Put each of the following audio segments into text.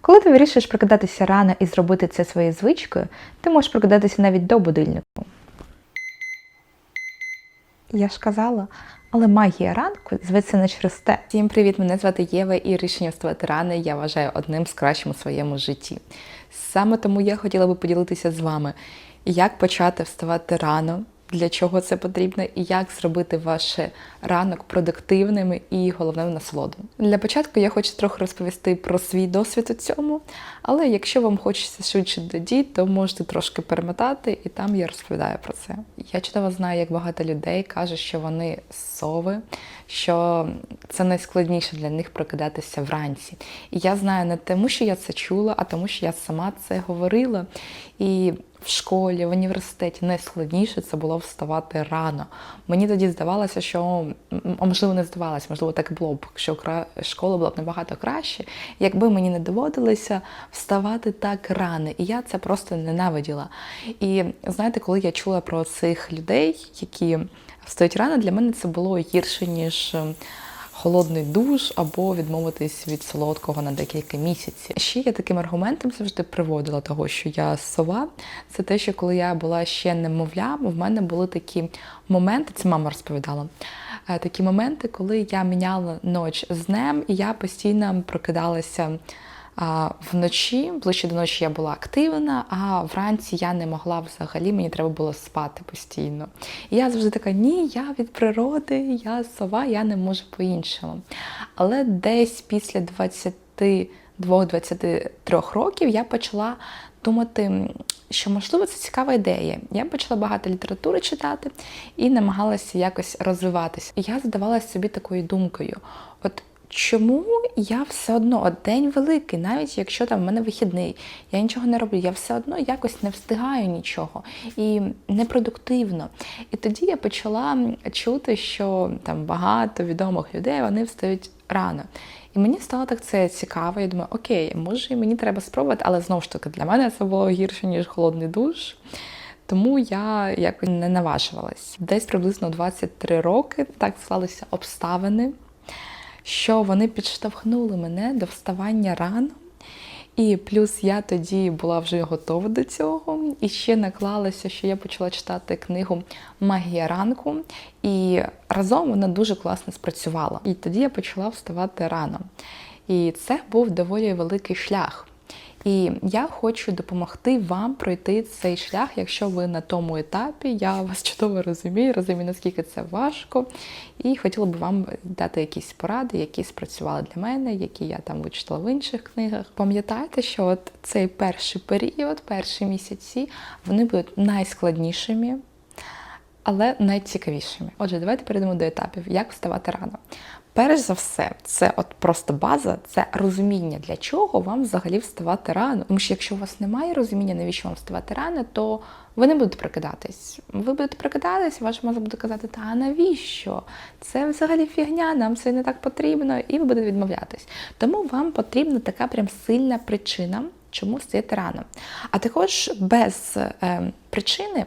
Коли ти вирішуєш прокидатися рано і зробити це своєю звичкою, ти можеш прокидатися навіть до будильнику. Я ж казала, але магія ранку зветься не через те. Всім привіт! Мене звати Єва і рішення вставати рано я вважаю одним з кращим у своєму житті. Саме тому я хотіла би поділитися з вами, як почати вставати рано, для чого це потрібно, і як зробити ваш ранок продуктивним і головним насолодом. Для початку я хочу трохи розповісти про свій досвід у цьому, але якщо вам хочеться швидше до дій, то можете трошки перемотати, і там я розповідаю про це. Я чудово знаю, як багато людей каже, що вони сови, що це найскладніше для них прокидатися вранці. І я знаю не тому, що я це чула, а тому, що я сама це говорила. І в школі, в університеті найскладніше це було вставати рано. Мені тоді здавалося, що можливо не здавалося, можливо, так було б, що школа була б набагато краще, якби мені не доводилося вставати так рано. І я це просто ненавиділа. І знаєте, коли я чула про цих людей, які встають рано, для мене це було гірше, ніж. Холодний душ або відмовитись від солодкого на декілька місяців. Ще я таким аргументом завжди приводила того, що я сова. Це те, що коли я була ще немовлям, в мене були такі моменти, це мама розповідала. е, Такі моменти, коли я міняла ніч з днем, і я постійно прокидалася вночі, ближче до ночі я була активна, а вранці я не могла взагалі, мені треба було спати постійно. І я завжди така: ні, я від природи, я сова, я не можу по-іншому. Але десь після 22-23 років я почала думати, що можливо це цікава ідея. Я почала багато літератури читати і намагалася якось розвиватися. І я задавалася собі такою думкою: от чому я все одно день великий, навіть якщо там в мене вихідний, я нічого не роблю, я все одно якось не встигаю нічого і непродуктивно. І тоді я почала чути, що там багато відомих людей вони встають рано. І мені стало так це цікаво. Я думаю, окей, може мені треба спробувати, але знову ж таки для мене це було гірше, ніж холодний душ. Тому я якось не наважувалась. Десь приблизно 23 роки так склалися обставини, що вони підштовхнули мене до вставання рано. І плюс я тоді була вже готова до цього. І ще наклалося, що я почала читати книгу Магія ранку, і разом вона дуже класно спрацювала. І тоді я почала вставати рано. І це був доволі великий шлях. І я хочу допомогти вам пройти цей шлях, якщо ви на тому етапі. Я вас чудово розумію, розумію, наскільки це важко. І хотіла б вам дати якісь поради, які спрацювали для мене, які я там вичитала в інших книгах. Пам'ятайте, що от цей перший період, перші місяці, вони будуть найскладнішими. Але найцікавішими. Отже, давайте перейдемо до етапів, як вставати рано. Перш за все, це от просто база, це розуміння, для чого вам взагалі вставати рано. Тому що якщо у вас немає розуміння, навіщо вам вставати рано, то ви не будете прокидатись. Ви будете прокидатись, ваш мозок буде казати, та навіщо? Це взагалі фігня, нам це не так потрібно, і ви будете відмовлятись. Тому вам потрібна така прям сильна причина, чому встаєте рано. А також без е, причини.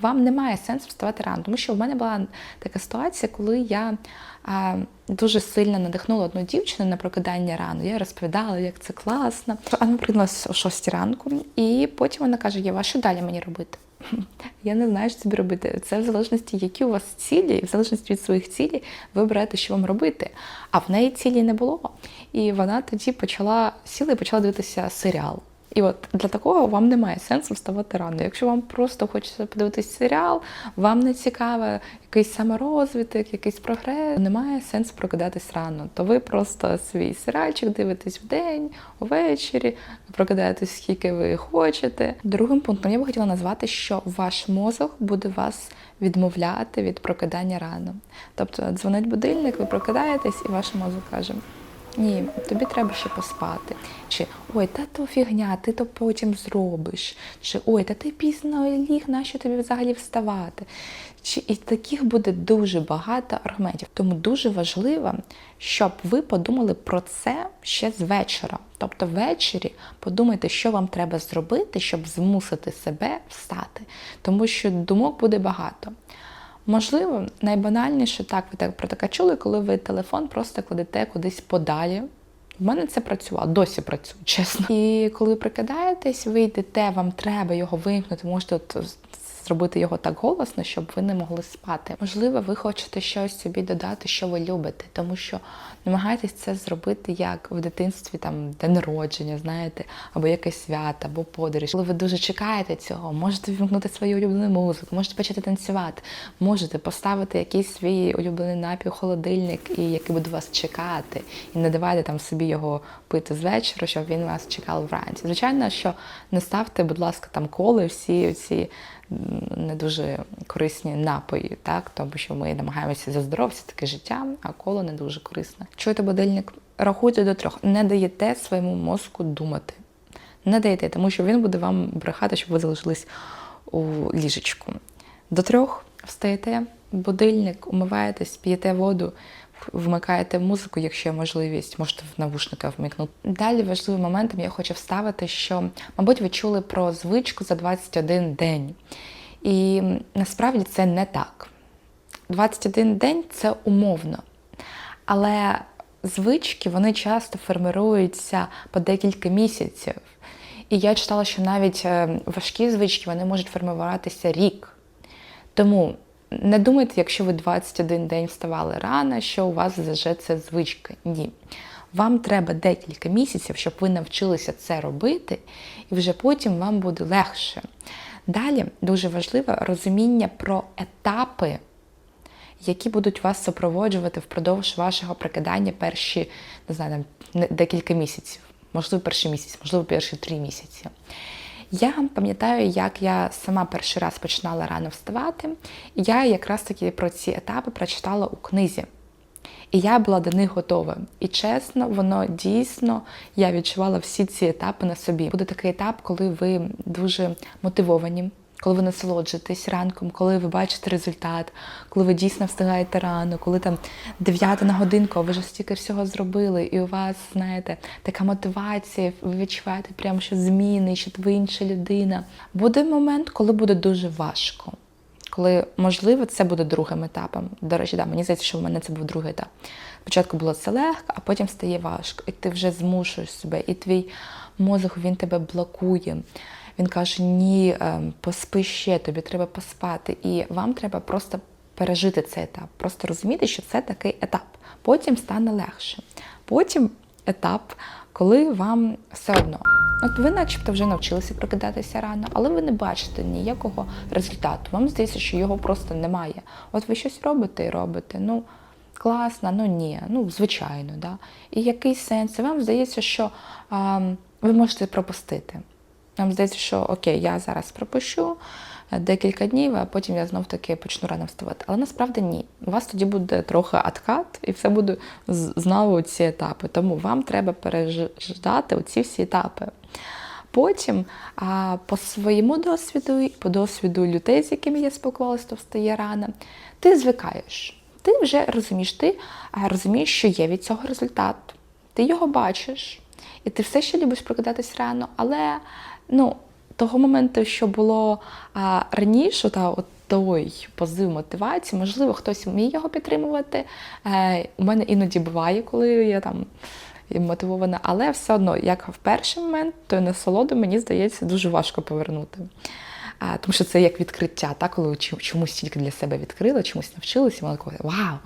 Вам немає сенсу вставати рано, тому що в мене була така ситуація, коли я а, дуже сильно надихнула одну дівчину на прокидання рано. Я розповідала, як це класно. Вона прийнулася о 6 ранку, і потім вона каже: Єва, що далі мені робити? Я не знаю, що собі робити. Це в залежності, які у вас цілі, і в залежності від своїх цілей, ви обираєте, що вам робити. А в неї цілі не було. І вона тоді почала сіла і почала дивитися серіал. І от для такого вам немає сенсу вставати рано. Якщо вам просто хочеться подивитись серіал, вам не цікаво якийсь саморозвиток, якийсь прогрес, немає сенсу прокидатись рано. То ви просто свій серіальчик дивитесь вдень, увечері, прокидаєтесь скільки ви хочете. Другим пунктом я би хотіла назвати, що ваш мозок буде вас відмовляти від прокидання рано. Тобто дзвонить будильник, ви прокидаєтесь, і ваш мозок каже. Ні, тобі треба ще поспати. Чи ой, та то фігня, ти то потім зробиш. Чи ой, та ти пізно ліг, нащо тобі взагалі вставати? Чи і таких буде дуже багато аргументів. Тому дуже важливо, щоб ви подумали про це ще з вечора. Тобто ввечері подумайте, що вам треба зробити, щоб змусити себе встати. Тому що думок буде багато. Можливо, найбанальніше так ви так про таке чули, коли ви телефон просто кладете кудись подалі. В мене це працювало, досі працює, чесно. І коли прикидаєтесь, ви йдете, вам треба його вимкнути, можете от зробити його так голосно, щоб ви не могли спати. Можливо, ви хочете щось собі додати, що ви любите, тому що намагайтесь це зробити як в дитинстві, там день народження, знаєте, або якесь свято, або подорож. Коли ви дуже чекаєте цього, можете вімкнути свою улюблену музику, можете почати танцювати, можете поставити якийсь свій улюблений напій холодильник, і який буде вас чекати, і не давайте там собі його пити з вечора, щоб він вас чекав вранці. Звичайно, що не ставте, будь ласка, там коли всі ці не дуже корисні напої, так тому що ми намагаємося за здоров'я, таке життя, а коло не дуже корисне. Чуєте будильник? Рахуйте до трьох. Не даєте своєму мозку думати. Не даєте, тому що він буде вам брехати, щоб ви залишились у ліжечку. До трьох встаєте, будильник, умиваєтесь, п'єте воду, вмикаєте музику, якщо є можливість, можете в навушника вмикнути. Далі важливим моментом я хочу вставити, що, мабуть, ви чули про звичку за 21 день. І насправді це не так. 21 день це умовно. Але звички вони часто формируються по декілька місяців. І я читала, що навіть е, важкі звички вони можуть формуватися рік. Тому не думайте, якщо ви 21 день вставали рано, що у вас вже це звичка. Ні. Вам треба декілька місяців, щоб ви навчилися це робити, і вже потім вам буде легше. Далі дуже важливе розуміння про етапи, які будуть вас супроводжувати впродовж вашого прикидання перші не знаю, декілька місяців, можливо, перший місяць, можливо, перші три місяці. Я пам'ятаю, як я сама перший раз починала рано вставати, і я якраз таки про ці етапи прочитала у книзі. І я була до них готова. І чесно, воно дійсно я відчувала всі ці етапи на собі. Буде такий етап, коли ви дуже мотивовані, коли ви насолоджуєтесь ранком, коли ви бачите результат, коли ви дійсно встигаєте рано, коли там 9 на годинку, ви вже стільки всього зробили, і у вас, знаєте, така мотивація, ви відчуваєте прямо, що зміни, що ви інша людина. Буде момент, коли буде дуже важко. Коли, можливо, це буде другим етапом. До речі, да, мені здається, що в мене це був другий етап. Спочатку було це легко, а потім стає важко. І ти вже змушуєш себе, і твій мозок він тебе блокує. Він каже: Ні, поспи ще, тобі треба поспати. І вам треба просто пережити цей етап, просто розуміти, що це такий етап. Потім стане легше. Потім етап, коли вам все одно. От ви, начебто, вже навчилися прокидатися рано, але ви не бачите ніякого результату. Вам здається, що його просто немає. От ви щось робите і робите. Ну, класно, ну ні, ну звичайно, да. І який сенс? І вам здається, що а, ви можете пропустити. Вам здається, що окей, я зараз пропущу декілька днів, а потім я знов таки почну рано вставати. Але насправді ні. У вас тоді буде трохи откат, і все буде знову ці етапи. Тому вам треба переждати оці всі етапи. Потім, а, по своєму досвіду, по досвіду людей, з якими я спілкувалася, то встає рано, ти звикаєш. Ти вже розумієш, ти розумієш, що є від цього результат. Ти його бачиш, і ти все ще любиш прокидатись рано, але ну, того моменту, що було а, раніше, та от той позив мотивації, можливо, хтось вміє його підтримувати. Е, У мене іноді буває, коли я там мотивована, але все одно, як в перший момент, то насолоду, мені здається, дуже важко повернути. А, Тому що це як відкриття, так, коли чомусь тільки для себе відкрила, чомусь навчилася, воно таке вау!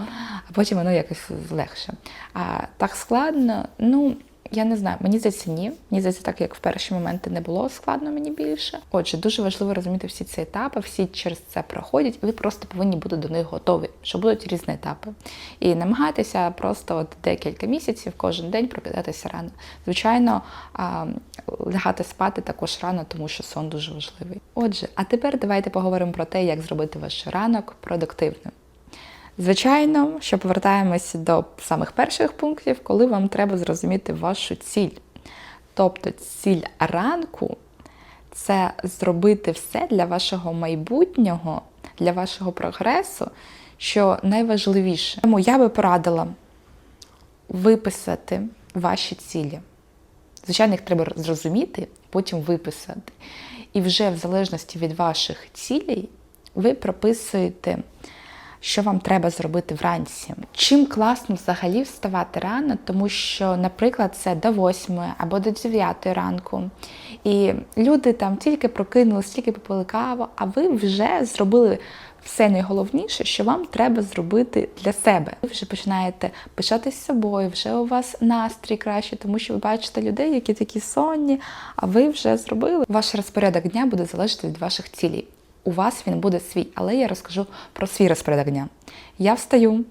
А потім воно якось легше. А так складно, ну. Я не знаю, мені здається, ні. Мені здається, так як в перші моменти не було складно мені більше. Отже, дуже важливо розуміти всі ці етапи, всі через це проходять, і ви просто повинні бути до них готові, що будуть різні етапи. І намагайтеся просто от декілька місяців кожен день прокидатися рано. Звичайно, лягати спати також рано, тому що сон дуже важливий. Отже, а тепер давайте поговоримо про те, як зробити ваш ранок продуктивним. Звичайно, що повертаємося до самих перших пунктів, коли вам треба зрозуміти вашу ціль. Тобто ціль ранку це зробити все для вашого майбутнього, для вашого прогресу, що найважливіше. Тому я би порадила виписати ваші цілі. Звичайно, їх треба зрозуміти, потім виписати. І вже в залежності від ваших цілей ви прописуєте що вам треба зробити вранці. Чим класно взагалі вставати рано, тому що, наприклад, це до 8 або до 9 ранку. І люди там тільки прокинулись, тільки попили каву, а ви вже зробили все найголовніше, що вам треба зробити для себе. Ви вже починаєте пишатись собою, вже у вас настрій краще, тому що ви бачите людей, які такі сонні, а ви вже зробили. Ваш розпорядок дня буде залежати від ваших цілей. У вас він буде свій, але я розкажу про свій розпорядок дня. Я встаю,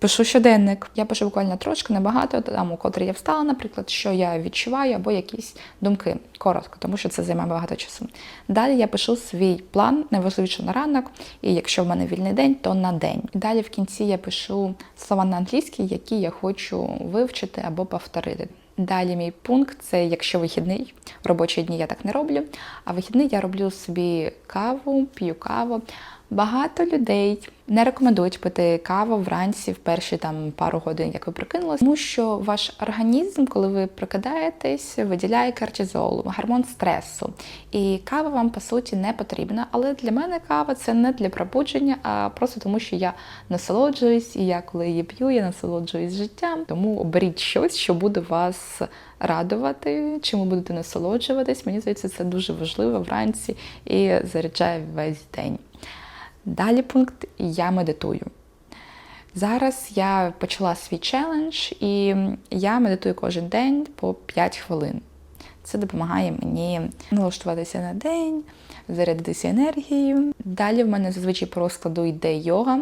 Пишу щоденник. Я пишу буквально трошки, небагато, там, у котрій я встала, наприклад, що я відчуваю, або якісь думки коротко, тому що це займає багато часу. Далі я пишу свій план, найважливіше на ранок, і якщо в мене вільний день, то на день. Далі в кінці я пишу слова на англійській, які я хочу вивчити або повторити. Далі мій пункт це якщо вихідний, в робочі дні я так не роблю. А вихідний я роблю собі каву, п'ю каву. Багато людей не рекомендують пити каву вранці в перші там пару годин, як ви прокинулися, тому що ваш організм, коли ви прокидаєтесь, виділяє кортизол, гормон стресу. І кава вам по суті не потрібна. Але для мене кава це не для пробудження, а просто тому, що я насолоджуюсь, і я коли її п'ю, я насолоджуюсь життям. Тому оберіть щось, що буде вас радувати, чим ви будете насолоджуватись. Мені здається, це дуже важливо вранці і заряджає весь день. Далі пункт я медитую. Зараз я почала свій челендж, і я медитую кожен день по 5 хвилин. Це допомагає мені налаштуватися на день, зарядитися енергією. Далі в мене зазвичай по розкладу йде йога.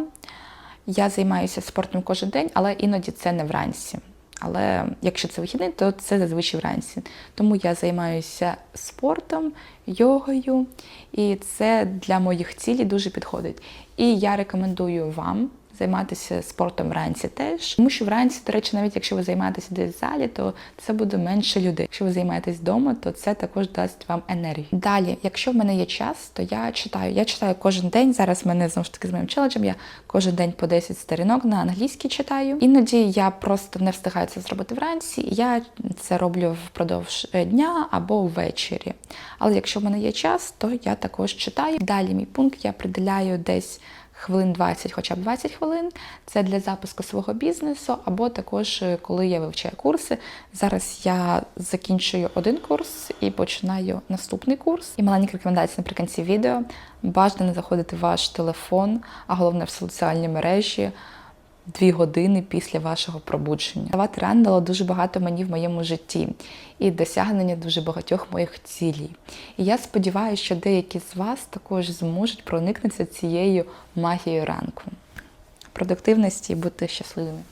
Я займаюся спортом кожен день, але іноді це не вранці. Але якщо це вихідний, то це зазвичай вранці. Тому я займаюся спортом, йогою, і це для моїх цілей дуже підходить. І я рекомендую вам займатися спортом вранці теж, тому що вранці, до речі, навіть якщо ви займаєтеся десь в залі, то це буде менше людей. Якщо ви займаєтесь вдома, то це також дасть вам енергію. Далі, якщо в мене є час, то я читаю. Я читаю кожен день. Зараз в мене знову ж таки з моїм челенджем. Я кожен день по 10 сторінок на англійській читаю. Іноді я просто не встигаю це зробити вранці. Я це роблю впродовж дня або ввечері. Але якщо в мене є час, то я також читаю. Далі мій пункт я приділяю десь хвилин 20, хоча б 20 хвилин. Це для запуску свого бізнесу, або також е, коли я вивчаю курси. Зараз я закінчую один курс і починаю наступний курс. І маленька рекомендація наприкінці відео. Бажано не заходити в ваш телефон, а головне в соціальні мережі. Дві години після вашого пробудження. Давати ран дало дуже багато мені в моєму житті і досягнення дуже багатьох моїх цілей. І я сподіваюся, що деякі з вас також зможуть проникнутися цією магією ранку, продуктивності і бути щасливими.